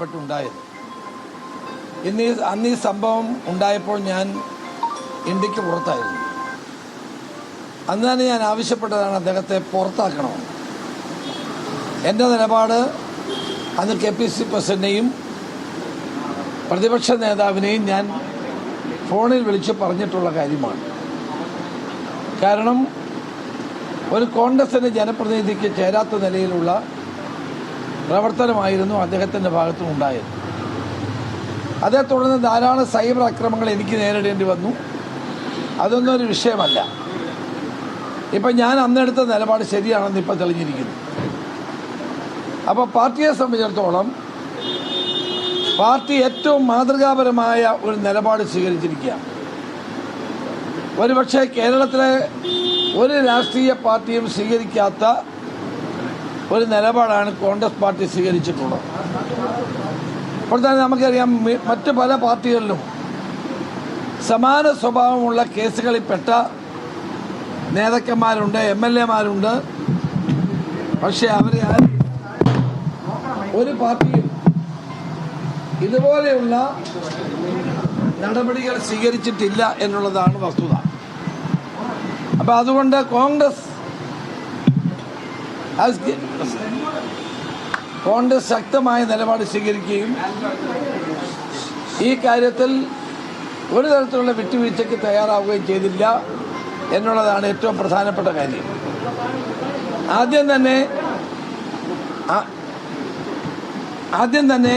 പെട്ടുണ്ടായത് ഇന്ന് അന്ന് ഈ സംഭവം ഉണ്ടായപ്പോൾ ഞാൻ ഇന്ത്യയ്ക്ക് പുറത്തായിരുന്നു. അന്ന് തന്നെ ഞാൻ ആവശ്യപ്പെട്ടതാണ് അദ്ദേഹത്തെ പുറത്താക്കണമെന്ന് എന്റെ നിലപാട് അന്ന് കെ പി സി പ്രസിഡന്റിനെയും പ്രതിപക്ഷ നേതാവിനെയും ഞാൻ ഫോണിൽ വിളിച്ച് പറഞ്ഞിട്ടുള്ള കാര്യമാണ്. കാരണം ഒരു കോൺഗ്രസിന്റെ ജനപ്രതിനിധിക്ക് ചേരാത്ത നിലയിലുള്ള പ്രവർത്തനമായിരുന്നു അദ്ദേഹത്തിന്റെ ഭാഗത്തും ഉണ്ടായത്. അതേ തുടർന്ന് ധാരാളം സൈബർ അക്രമങ്ങൾ എനിക്ക് നേരിടേണ്ടി വന്നു. അതൊന്നും ഒരു വിഷയമല്ല. ഇപ്പം ഞാൻ അന്നെടുത്ത നിലപാട് ശരിയാണെന്ന് ഇപ്പം തെളിഞ്ഞിരിക്കുന്നു. അപ്പോൾ പാർട്ടിയെ സംബന്ധിച്ചിടത്തോളം പാർട്ടി ഏറ്റവും മാതൃകാപരമായ ഒരു നിലപാട് സ്വീകരിച്ചിരിക്കുകയാണ്. ഒരുപക്ഷെ കേരളത്തിലെ ഒരു രാഷ്ട്രീയ പാർട്ടിയും സ്വീകരിക്കാത്ത ഒരു നിലപാടാണ് കോൺഗ്രസ് പാർട്ടി സ്വീകരിച്ചിട്ടുള്ളത്. അപ്പോൾ തന്നെ നമുക്കറിയാം മറ്റ് പല പാർട്ടികളിലും സമാന സ്വഭാവമുള്ള കേസുകളിൽപ്പെട്ട നേതാക്കന്മാരുണ്ട് എം എൽ എമാരുണ്ട്. പക്ഷേ അവരെ ഒരു പാർട്ടിയും ഇതുപോലെയുള്ള നടപടികൾ സ്വീകരിച്ചിട്ടില്ല എന്നുള്ളതാണ് വസ്തുത. അപ്പം അതുകൊണ്ട് കോൺഗ്രസ് കോൺഗ്രസ് ശക്തമായ നിലപാട് സ്വീകരിക്കുകയും ഈ കാര്യത്തിൽ ഒരു തരത്തിലുള്ള വിട്ടുവീഴ്ചയ്ക്ക് തയ്യാറാവുകയും ചെയ്തില്ല എന്നുള്ളതാണ് ഏറ്റവും പ്രധാനപ്പെട്ട കാര്യം. ആദ്യം തന്നെ ആദ്യം തന്നെ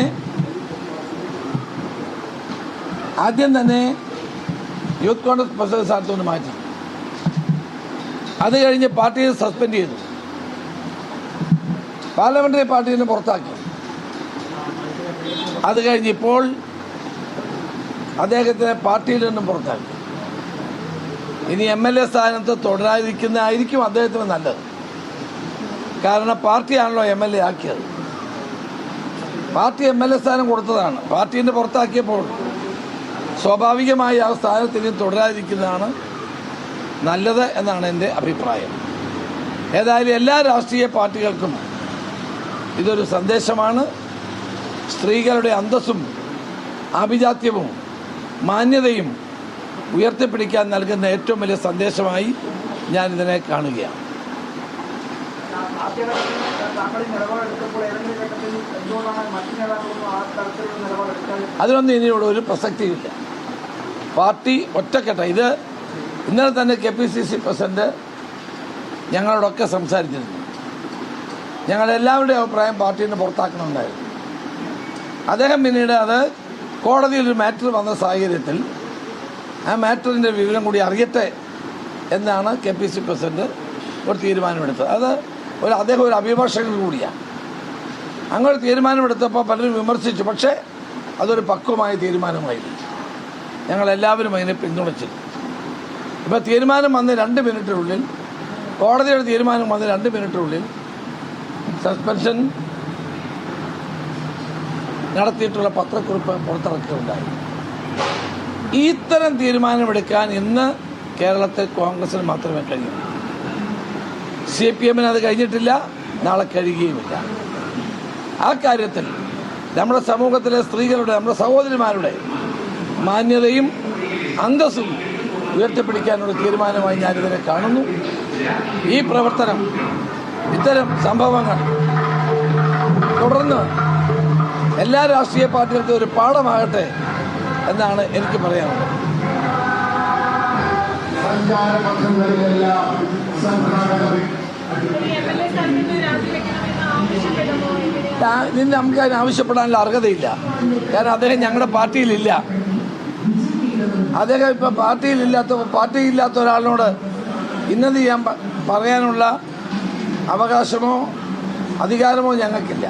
ആദ്യം തന്നെ യൂത്ത് കോൺഗ്രസ് പ്രസിഡന്റ് സ്ഥാനത്ത് നിന്ന് മാറ്റി. അത് കഴിഞ്ഞ് പാർട്ടിയെ സസ്പെൻഡ് ചെയ്തു. പാർലമെന്ററി പാർട്ടിയിൽ നിന്ന് പുറത്താക്കി. അത് കഴിഞ്ഞിപ്പോൾ അദ്ദേഹത്തിനെ പാർട്ടിയിൽ നിന്നും പുറത്താക്കി. ഇനി എം എൽ എ സ്ഥാനത്ത് തുടരാതിരിക്കുന്നതായിരിക്കും അദ്ദേഹത്തിന് നല്ലത്. കാരണം പാർട്ടിയാണല്ലോ എം എൽ എ ആക്കിയത്. പാർട്ടി എം എൽ എ സ്ഥാനം കൊടുത്തതാണ്. പാർട്ടീന്റെ പുറത്താക്കിയപ്പോൾ സ്വാഭാവികമായി ആ സ്ഥാനത്ത് ഇനി തുടരാതിരിക്കുന്നതാണ് നല്ലത് എന്നാണ് എന്റെ അഭിപ്രായം. ഏതായാലും എല്ലാ രാഷ്ട്രീയ പാർട്ടികൾക്കും ഇതൊരു സന്ദേശമാണ്. സ്ത്രീകളുടെ അന്തസ്സും ആഭിജാത്യവും മാന്യതയും ഉയർത്തിപ്പിടിക്കാൻ നൽകുന്ന ഏറ്റവും വലിയ സന്ദേശമായി ഞാൻ ഇതിനെ കാണുകയാണ്. അതിനൊന്നും ഇനിയുള്ള ഒരു പ്രസക്തിയില്ല. പാർട്ടി ഒറ്റക്കെട്ട. ഇത് ഇന്നലെ തന്നെ K P C C president ഞങ്ങളോടൊക്കെ സംസാരിച്ചിരുന്നു. ഞങ്ങളെല്ലാവരുടെയും അഭിപ്രായം പാർട്ടീനെ പുറത്താക്കണമെന്നായിരുന്നു അദ്ദേഹം പിന്നീട് അത് കോടതിയിൽ ഒരു മാറ്റർ വന്ന സാഹചര്യത്തിൽ ആ മാറ്ററിന്റെ വിവരം കൂടി അറിയട്ടെ എന്നാണ് കെ പി സി പ്രസിഡന്റ് ഒരു തീരുമാനമെടുത്തത്. അത് ഒരു അദ്ദേഹം ഒരു അഭിഭാഷകൻ കൂടിയാണ്. അങ്ങനെ തീരുമാനമെടുത്തപ്പോൾ പലരും വിമർശിച്ചു. പക്ഷേ അതൊരു പക്വമായ തീരുമാനമായിരുന്നു. ഞങ്ങളെല്ലാവരും അതിനെ പിന്തുണച്ചു ഇപ്പോൾ തീരുമാനം വന്ന് രണ്ട് മിനിറ്റിനുള്ളിൽ കോടതിയുടെ തീരുമാനം വന്ന് രണ്ട് മിനിറ്റിനുള്ളിൽ സസ്പെൻഷൻ നടത്തിയിട്ടുള്ള പത്രക്കുറിപ്പ് പുറത്തിറക്കുകയുണ്ടായി ഇത്തരം തീരുമാനമെടുക്കാൻ ഇന്ന് കേരളത്തിൽ കോൺഗ്രസിന് മാത്രമേ കഴിയൂ. സി പി എമ്മിന് അത് കഴിഞ്ഞിട്ടില്ല നാളെ കഴിയുകയുമില്ല. ആ കാര്യത്തിൽ നമ്മുടെ സമൂഹത്തിലെ സ്ത്രീകളുടെ നമ്മുടെ സഹോദരിമാരുടെ മാന്യതയും അന്തസ്സും ഉയർത്തിപ്പിടിക്കാനുള്ള തീരുമാനമായി ഞാനിതിനെ കാണുന്നു. ഈ പ്രവർത്തനം ഇത്തരം സംഭവങ്ങൾ തുടർന്ന് എല്ലാ രാഷ്ട്രീയ പാർട്ടികൾക്കും ഒരു പാഠമാകട്ടെ എന്നാണ് എനിക്ക് പറയാനുള്ളത്. നിന്ന് നമുക്ക് അതിന് ആവശ്യപ്പെടാനുള്ള അർഹതയില്ല. കാരണം അദ്ദേഹം ഞങ്ങളുടെ പാർട്ടിയിലില്ല. അദ്ദേഹം ഇപ്പം പാർട്ടിയിലില്ലാത്ത പാർട്ടിയില്ലാത്ത ഒരാളിനോട് ഇന്നത് ഞാൻ പറയാനുള്ള അവകാശമോ അധികാരമോ ഞങ്ങൾക്കില്ല.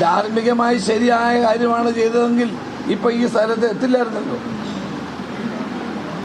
ധാർമ്മികമായി ശരിയായ കാര്യമാണ് ചെയ്തതെങ്കിൽ ഇപ്പം ഈ സ്ഥലത്ത് എത്തില്ലായിരുന്നല്ലോ.